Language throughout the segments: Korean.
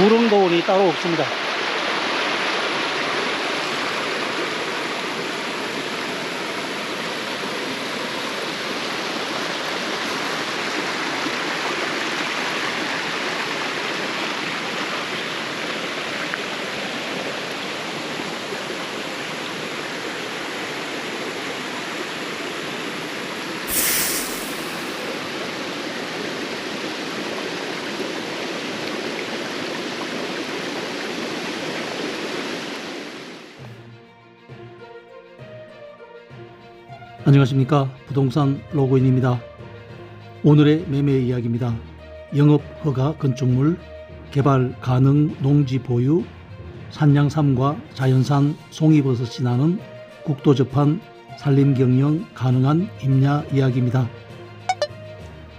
구릉도원이 따로 없습니다. 안녕하십니까 부동산 로그인입니다. 오늘의 매매 이야기입니다. 영업 허가 건축물 개발 가능 농지 보유 산양삼과 자연산 송이버섯이 나는 국도 접한 산림 경영 가능한 임야 이야기입니다.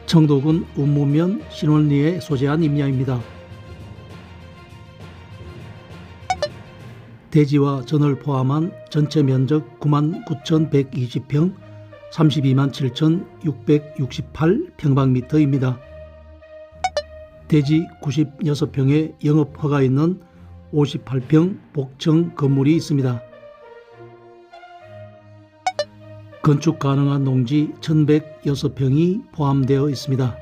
청도군 운무면 신원리에 소재한 임야입니다. 대지와 전을 포함한 전체 면적 99,120평 32만 7,668 평방미터입니다. 대지 96평에 영업 허가 있는 58평 복층 건물이 있습니다. 건축 가능한 농지 1,106평이 포함되어 있습니다.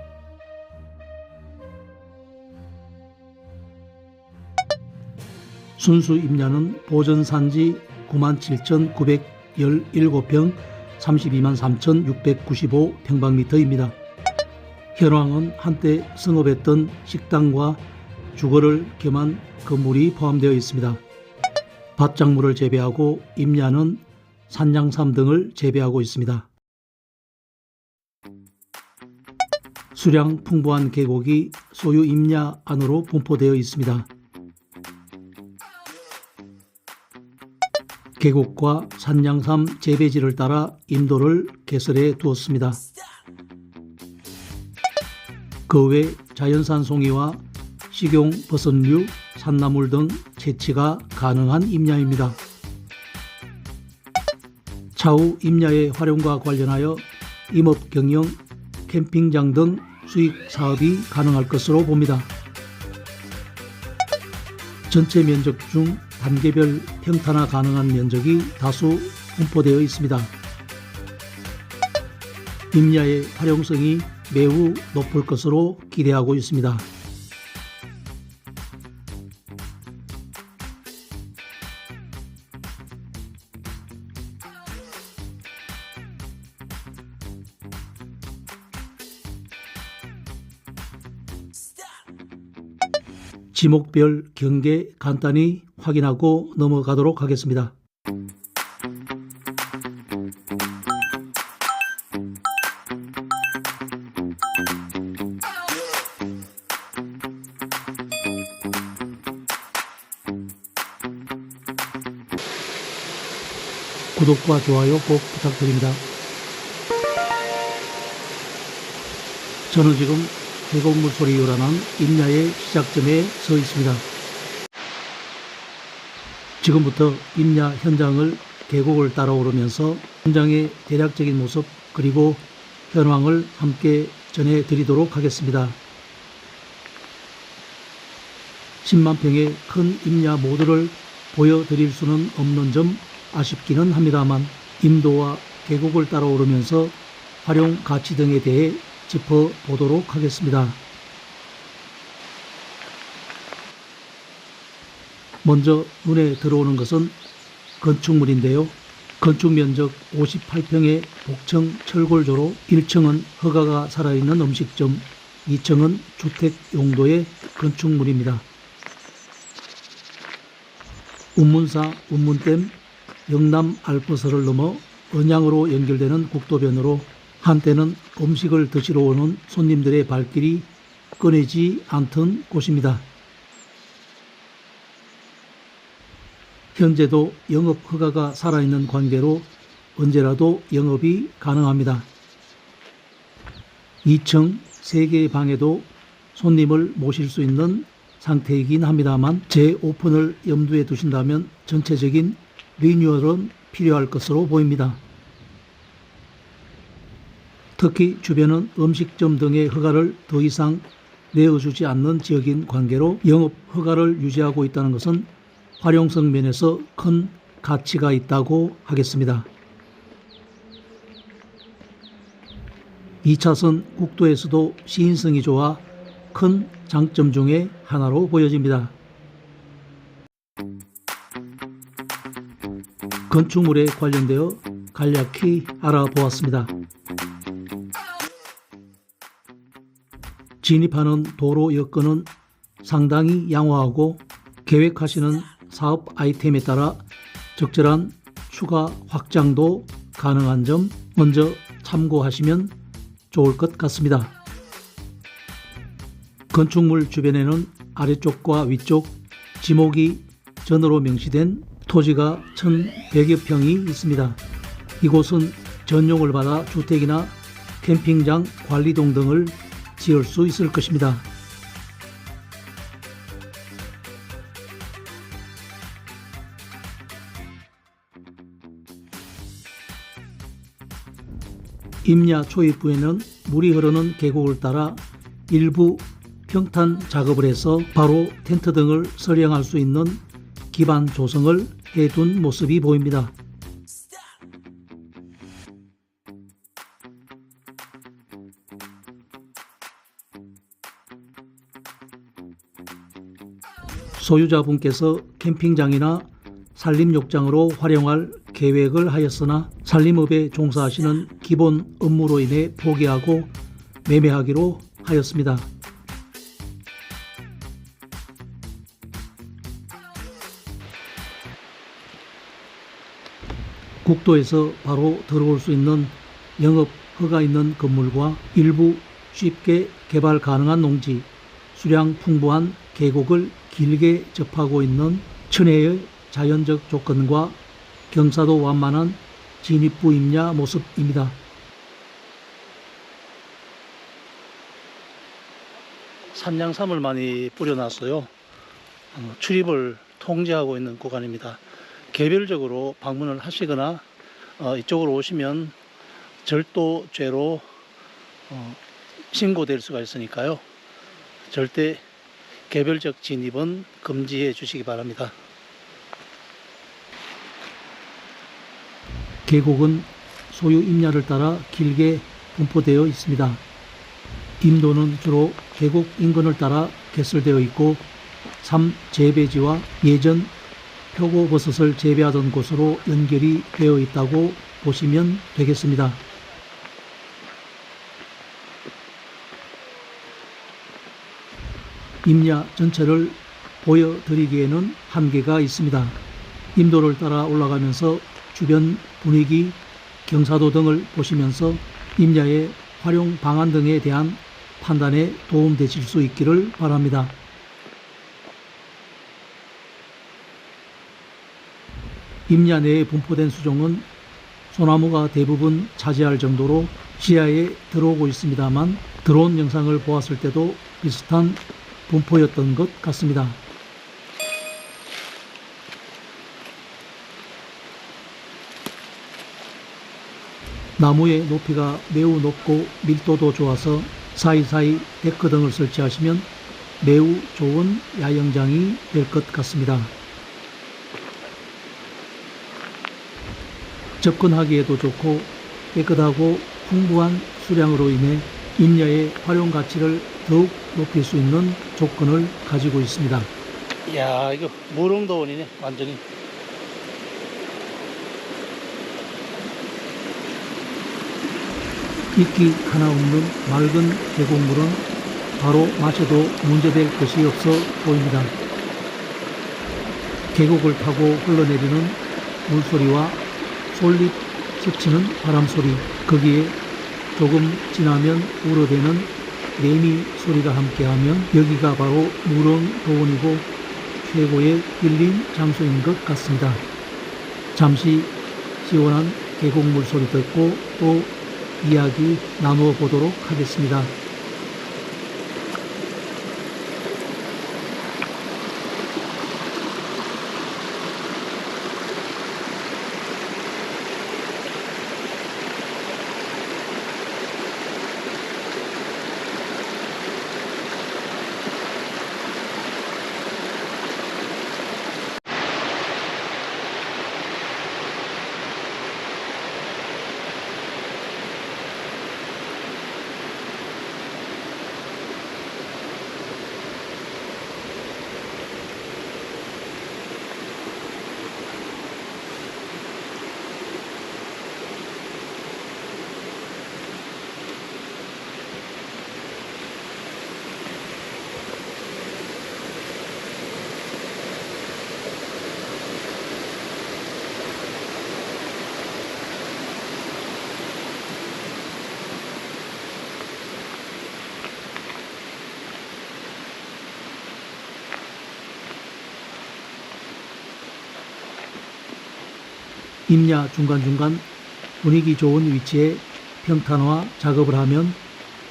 순수 임야는 보전 산지 97,917평 32만 3,695 평방미터입니다. 현황은 한때 성업했던 식당과 주거를 겸한 건물이 포함되어 있습니다. 밭작물을 재배하고 임야는 산양삼 등을 재배하고 있습니다. 수량 풍부한 계곡이 소유 임야 안으로 분포되어 있습니다. 계곡과 산양삼 재배지를 따라 인도를 개설해 두었습니다. 그 외 자연산 송이와 식용 버섯류, 산나물 등 채취가 가능한 임야입니다. 차후 임야의 활용과 관련하여 임업 경영, 캠핑장 등 수익 사업이 가능할 것으로 봅니다. 전체 면적 중 단계별 평탄화 가능한 면적이 다수 분포되어 있습니다. 임야의 활용성이 매우 높을 것으로 기대하고 있습니다. 지목별 경계 간단히 확인하고 넘어가도록 하겠습니다. 구독과 좋아요 꼭 부탁드립니다. 저는 지금 계곡물 소리 요란한 임야의 시작점에 서 있습니다. 지금부터 임야 현장을 계곡을 따라 오르면서 현장의 대략적인 모습 그리고 현황을 함께 전해드리도록 하겠습니다. 10만 평의 큰 임야 모두를 보여드릴 수는 없는 점 아쉽기는 합니다만 임도와 계곡을 따라 오르면서 활용 가치 등에 대해 짚어보도록 하겠습니다. 먼저 눈에 들어오는 것은 건축물인데요. 건축 면적 58평의 복층 철골조로 1층은 허가가 살아있는 음식점, 2층은 주택 용도의 건축물입니다. 운문사 운문댐 영남 알프스를 넘어 언양으로 연결되는 국도변으로 한때는 음식을 드시러 오는 손님들의 발길이 꺼내지 않던 곳입니다. 현재도 영업 허가가 살아있는 관계로 언제라도 영업이 가능합니다. 2층 3개의 방에도 손님을 모실 수 있는 상태이긴 합니다만 재오픈을 염두에 두신다면 전체적인 리뉴얼은 필요할 것으로 보입니다. 특히 주변은 음식점 등의 허가를 더 이상 내어주지 않는 지역인 관계로 영업 허가를 유지하고 있다는 것은 활용성 면에서 큰 가치가 있다고 하겠습니다. 2차선 국도에서도 시인성이 좋아 큰 장점 중의 하나로 보여집니다. 건축물에 관련되어 간략히 알아보았습니다. 진입하는 도로 여건은 상당히 양호하고 계획하시는 사업 아이템에 따라 적절한 추가 확장도 가능한 점 먼저 참고하시면 좋을 것 같습니다. 건축물 주변에는 아래쪽과 위쪽 지목이 전으로 명시된 토지가 1,100여 평이 있습니다. 이곳은 전용을 받아 주택이나 캠핑장 관리동 등을 지을 수 있을 것입니다. 임야 초입부에는 물이 흐르는 계곡을 따라 일부 평탄 작업을 해서 바로 텐트 등을 설양할 수 있는 기반 조성을 해둔 모습이 보입니다. 소유자분께서 캠핑장이나 산림욕장으로 활용할 계획을 하였으나 산림업에 종사하시는 기본 업무로 인해 포기하고 매매하기로 하였습니다. 국도에서 바로 들어올 수 있는 영업 허가 있는 건물과 일부 쉽게 개발 가능한 농지, 수량 풍부한 계곡을 길게 접하고 있는 천혜의 자연적 조건과 경사도 완만한 진입부 임야 모습입니다. 산양삼을 많이 뿌려놨어요. 어, 출입을 통제하고 있는 구간입니다. 개별적으로 방문을 하시거나 어, 이쪽으로 오시면 절도죄로 어, 신고될 수가 있으니까요. 절대 개별적 진입은 금지해 주시기 바랍니다. 계곡은 소유 임야를 따라 길게 분포되어 있습니다. 임도는 주로 계곡 인근을 따라 개설되어 있고 삼 재배지와 예전 표고버섯을 재배하던 곳으로 연결이 되어 있다고 보시면 되겠습니다. 임야 전체를 보여드리기에는 한계가 있습니다. 임도를 따라 올라가면서 주변 분위기, 경사도 등을 보시면서 임야의 활용 방안 등에 대한 판단에 도움 되실 수 있기를 바랍니다. 임야 내에 분포된 수종은 소나무가 대부분 차지할 정도로 시야에 들어오고 있습니다만 드론 영상을 보았을 때도 비슷한 분포였던 것 같습니다. 나무의 높이가 매우 높고 밀도도 좋아서 사이사이 데크 등을 설치하시면 매우 좋은 야영장이 될 것 같습니다. 접근하기에도 좋고 깨끗하고 풍부한 수량으로 인해 임야의 활용 가치를 더욱 높일 수 있는 조건을 가지고 있습니다. 이야, 이거 무릉도원이네, 완전히. 이끼 하나 없는 맑은 계곡물은 바로 마셔도 문제될 것이 없어 보입니다. 계곡을 타고 흘러내리는 물소리와 솔잎 스치는 바람소리, 거기에 조금 지나면 우러대는 매미 소리가 함께하면 여기가 바로 무릉도원이고 최고의 힐링 장소인 것 같습니다. 잠시 시원한 계곡물 소리 듣고 또 이야기 나누어 보도록 하겠습니다. 임야 중간중간 분위기 좋은 위치에 평탄화 작업을 하면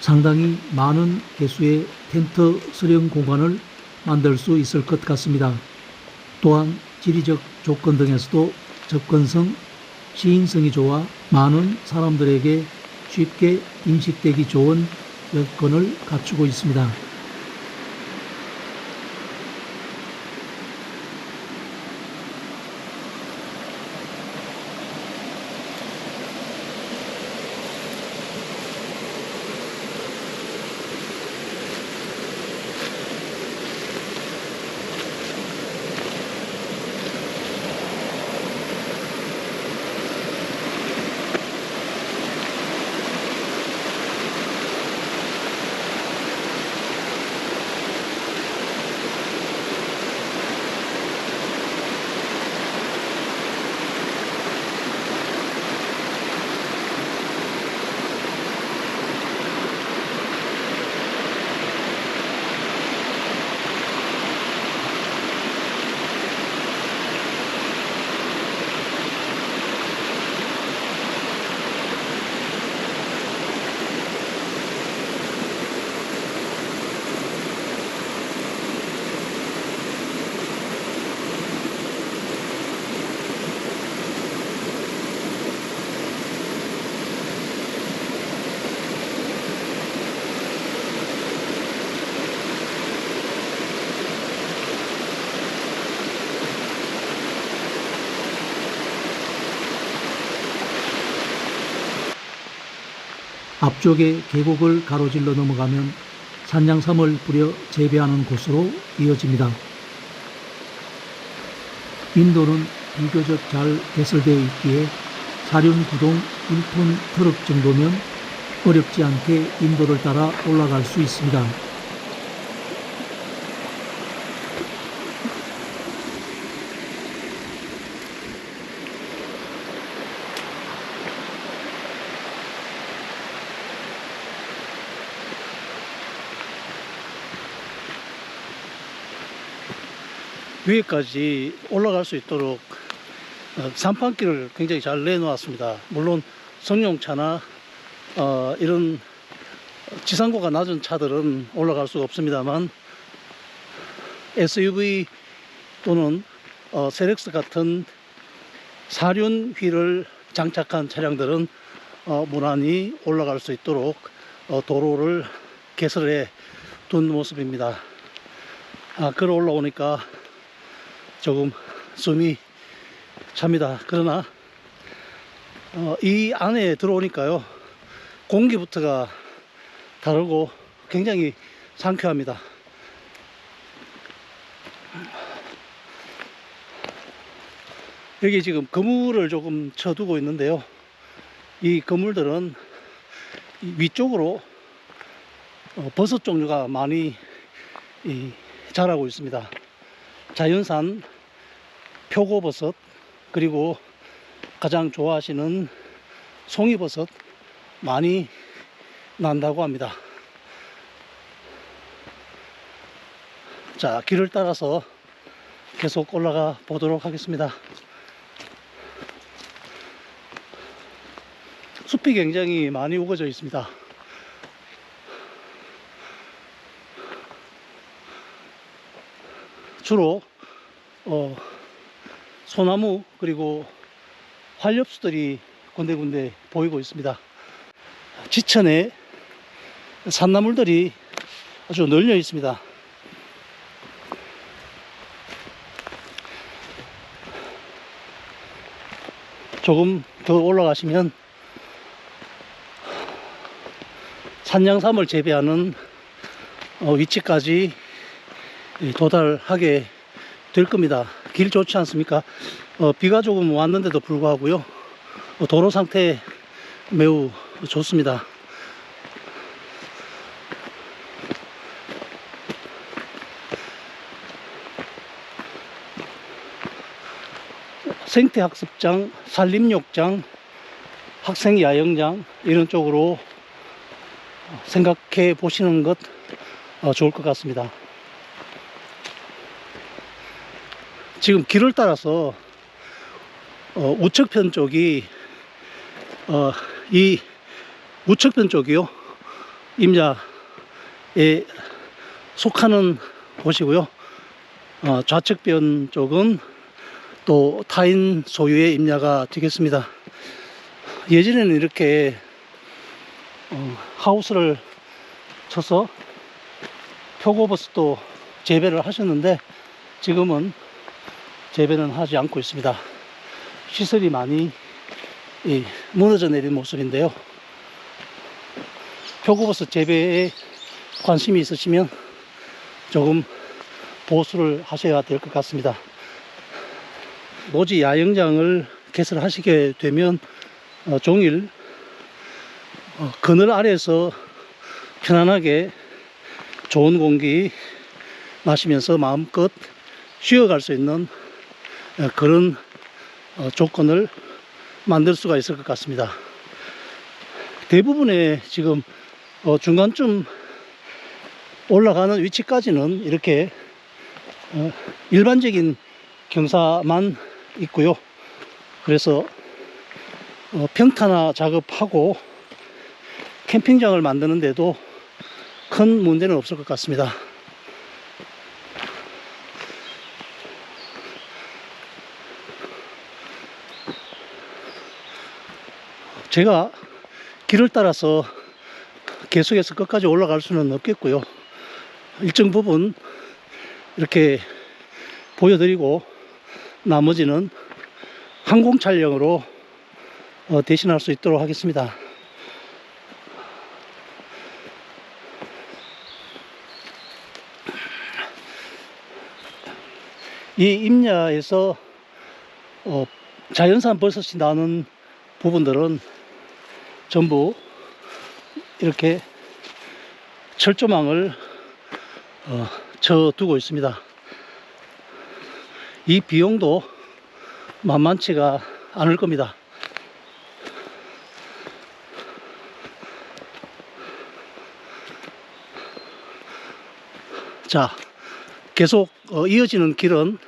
상당히 많은 개수의 텐트 수령 공간을 만들 수 있을 것 같습니다. 또한 지리적 조건 등에서도 접근성, 시인성이 좋아 많은 사람들에게 쉽게 인식되기 좋은 여건을 갖추고 있습니다. 앞쪽에 계곡을 가로질러 넘어가면 산양삼을 뿌려 재배하는 곳으로 이어집니다. 인도는 비교적 잘 개설되어 있기에 사륜 구동 1톤 트럭 정도면 어렵지 않게 인도를 따라 올라갈 수 있습니다. 위에까지 올라갈 수 있도록 어, 산판길을 굉장히 잘 내놓았습니다. 물론 성용차나 어, 이런 지상고가 낮은 차들은 올라갈 수가 없습니다만 SUV 또는 어, 세렉스 같은 사륜 휠을 장착한 차량들은 어, 무난히 올라갈 수 있도록 어, 도로를 개설해 둔 모습입니다. 아, 걸어 올라오니까 조금 숨이 찹니다. 그러나 어, 이 안에 들어오니까요 공기부터가 다르고 굉장히 상쾌합니다. 여기 지금 그물을 조금 쳐두고 있는데요. 이 그물들은 이 위쪽으로 어, 버섯 종류가 많이 이, 자라고 있습니다. 자연산 표고버섯 그리고 가장 좋아하시는 송이버섯 많이 난다고 합니다. 자, 길을 따라서 계속 올라가 보도록 하겠습니다. 숲이 굉장히 많이 우거져 있습니다. 주로 어, 소나무 그리고 활엽수들이 군데군데 보이고 있습니다. 지천에 산나물들이 아주 널려 있습니다. 조금 더 올라가시면 산양삼을 재배하는 어, 위치까지 도달하게 될 겁니다. 길 좋지 않습니까? 어, 비가 조금 왔는데도 불구하고요. 어, 도로 상태 매우 좋습니다. 생태학습장, 산림욕장, 학생야영장 이런 쪽으로 생각해 보시는 것 어, 좋을 것 같습니다. 지금 길을 따라서 어, 우측편 쪽이 어, 이 우측편 쪽이요 임야에 속하는 곳이고요. 어, 좌측편 쪽은 또 타인 소유의 임야가 되겠습니다. 예전에는 이렇게 어, 하우스를 쳐서 표고버섯도 재배를 하셨는데 지금은 재배는 하지 않고 있습니다. 시설이 많이 이, 무너져 내린 모습인데요. 표고버섯 재배에 관심이 있으시면 조금 보수를 하셔야 될 것 같습니다. 노지 야영장을 개설하시게 되면 어, 종일 어, 그늘 아래에서 편안하게 좋은 공기 마시면서 마음껏 쉬어갈 수 있는 어, 그런 어, 조건을 만들 수가 있을 것 같습니다. 대부분의 지금 어, 중간쯤 올라가는 위치까지는 이렇게 어, 일반적인 경사만 있고요. 그래서 어, 평탄화 작업하고 캠핑장을 만드는데도 큰 문제는 없을 것 같습니다. 제가 길을 따라서 계속해서 끝까지 올라갈 수는 없겠고요. 일정 부분 이렇게 보여드리고 나머지는 항공 촬영으로 어, 대신할 수 있도록 하겠습니다. 이 임야에서 어, 자연산 버섯이 나는 부분들은 전부 이렇게 철조망을 어, 쳐 두고 있습니다. 이 비용도 만만치가 않을 겁니다. 자, 계속 어, 이어지는 길은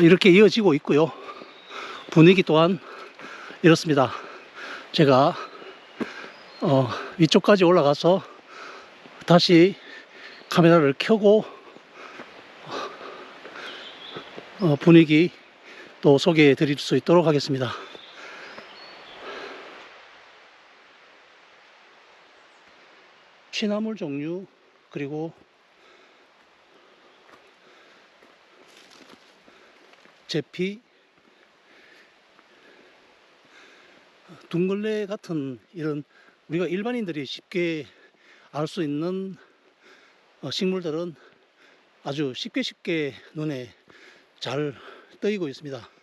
이렇게 이어지고 있고요. 분위기 또한 이렇습니다. 제가 어, 위쪽까지 올라가서 다시 카메라를 켜고 어, 분위기 또 소개해 드릴 수 있도록 하겠습니다. 취나물 종류 그리고 제피 둥글레 같은 이런 우리가 일반인들이 쉽게 알 수 있는 어, 식물들은 아주 쉽게 쉽게 눈에 잘 떠이고 있습니다.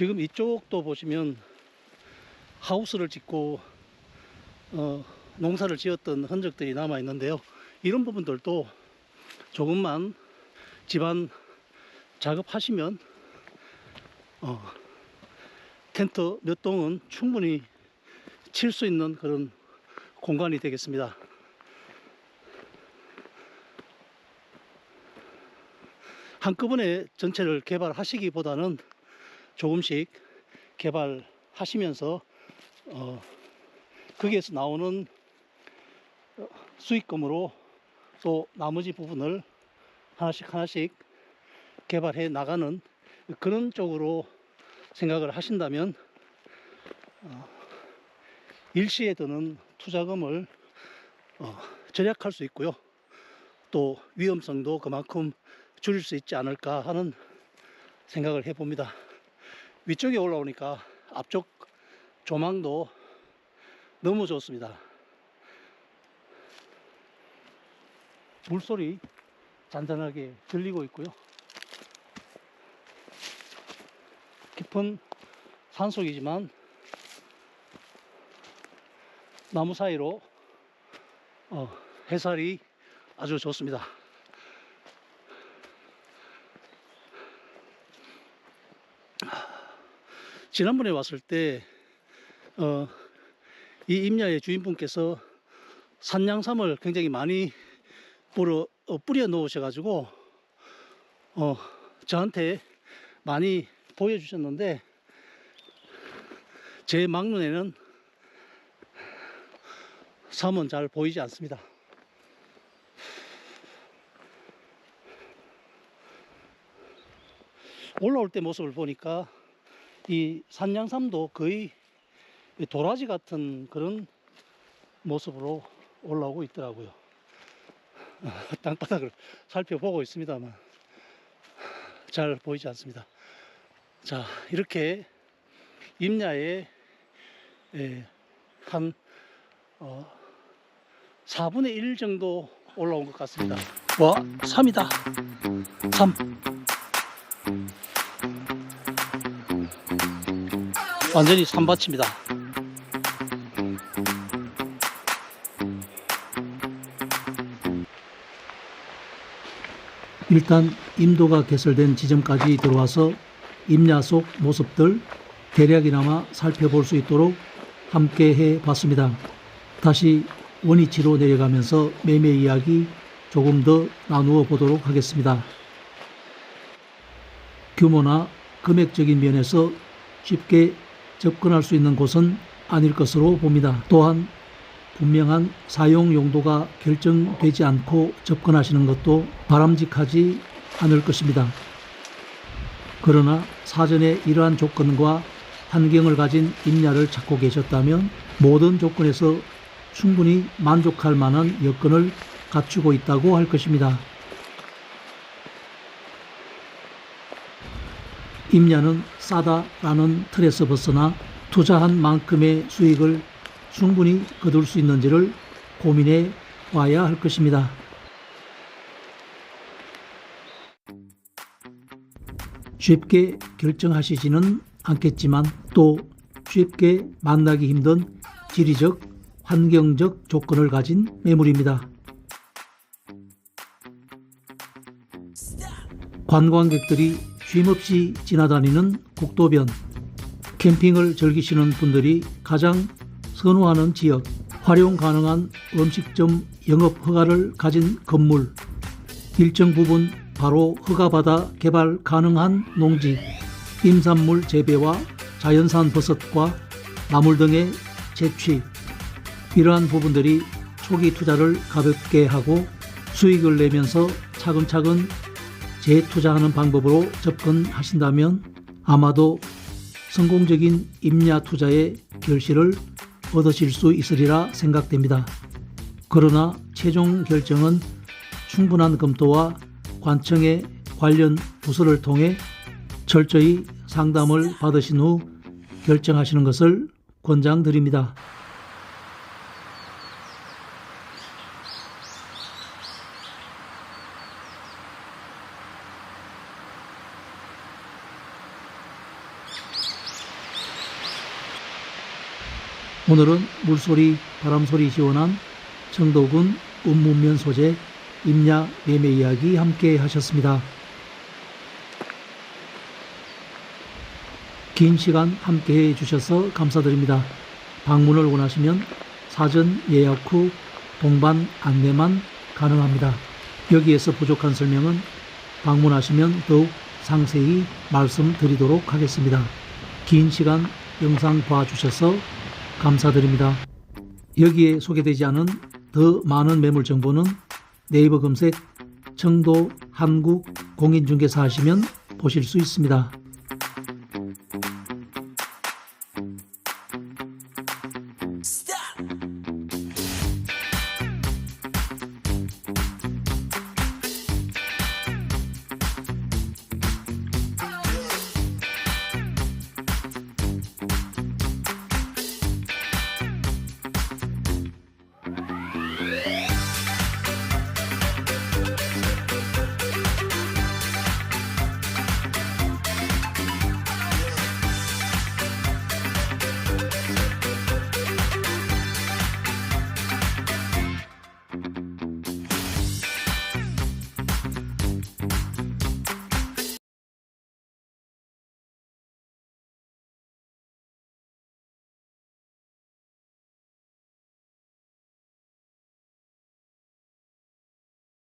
지금 이쪽도 보시면 하우스를 짓고 어, 농사를 지었던 흔적들이 남아 있는데요. 이런 부분들도 조금만 집안 작업하시면 어, 텐트 몇 동은 충분히 칠 수 있는 그런 공간이 되겠습니다. 한꺼번에 전체를 개발하시기보다는 조금씩 개발하시면서 어, 거기에서 나오는 어, 수익금으로 또 나머지 부분을 하나씩 하나씩 개발해 나가는 그런 쪽으로 생각을 하신다면 어, 일시에 드는 투자금을 어, 절약할 수 있고요. 또 위험성도 그만큼 줄일 수 있지 않을까 하는 생각을 해봅니다. 위쪽에 올라오니까 앞쪽 조망도 너무 좋습니다. 물소리 잔잔하게 들리고 있고요. 깊은 산속이지만 나무 사이로 어, 해살이 아주 좋습니다. 지난번에 왔을 때, 어, 이 임야의 주인분께서 산양삼을 굉장히 많이 뿌려, 어, 뿌려 놓으셔가지고, 어, 저한테 많이 보여주셨는데, 제 막눈에는 섬은 잘 보이지 않습니다. 올라올 때 모습을 보니까 이 산양삼도 거의 도라지 같은 그런 모습으로 올라오고 있더라고요. 땅바닥을 살펴보고 있습니다만 잘 보이지 않습니다. 자, 이렇게 임야에 예, 한 어, 4분의 1 정도 올라온 것 같습니다. 와, 3이다. 3. 완전히 산밭입니다. 일단 임도가 개설된 지점까지 들어와서 임야 속 모습들 대략이나마 살펴볼 수 있도록 함께 해 봤습니다. 다시 원위치로 내려가면서 매매 이야기 조금 더 나누어 보도록 하겠습니다. 규모나 금액적인 면에서 쉽게 접근할 수 있는 곳은 아닐 것으로 봅니다. 또한 분명한 사용 용도가 결정되지 않고 접근하시는 것도 바람직하지 않을 것입니다. 그러나 사전에 이러한 조건과 환경을 가진 임야를 찾고 계셨다면 모든 조건에서 충분히 만족할 만한 여건을 갖추고 있다고 할 것입니다. 임야는 싸다라는 틀에서 벗어나 투자한 만큼의 수익을 충분히 거둘 수 있는지를 고민해 와야 할 것입니다. 쉽게 결정하시지는 않겠지만 또 쉽게 만나기 힘든 지리적, 환경적 조건을 가진 매물입니다. 관광객들이 쉼없이 지나다니는 국도변, 캠핑을 즐기시는 분들이 가장 선호하는 지역, 활용 가능한 음식점 영업 허가를 가진 건물, 일정 부분 바로 허가받아 개발 가능한 농지, 임산물 재배와 자연산 버섯과 나물 등의 채취, 이러한 부분들이 초기 투자를 가볍게 하고 수익을 내면서 차근차근 재투자하는 방법으로 접근하신다면 아마도 성공적인 임야 투자의 결실을 얻으실 수 있으리라 생각됩니다. 그러나 최종 결정은 충분한 검토와 관청의 관련 부서를 통해 철저히 상담을 받으신 후 결정하시는 것을 권장드립니다. 오늘은 물소리, 바람소리 시원한 청도군 운문면 소재 임야 매매 이야기 함께 하셨습니다. 긴 시간 함께 해 주셔서 감사드립니다. 방문을 원하시면 사전 예약 후 동반 안내만 가능합니다. 여기에서 부족한 설명은 방문하시면 더욱 상세히 말씀드리도록 하겠습니다. 긴 시간 영상 봐주셔서 감사드립니다. 여기에 소개되지 않은 더 많은 매물 정보는 네이버 검색 청도 한국 공인중개사 하시면 보실 수 있습니다.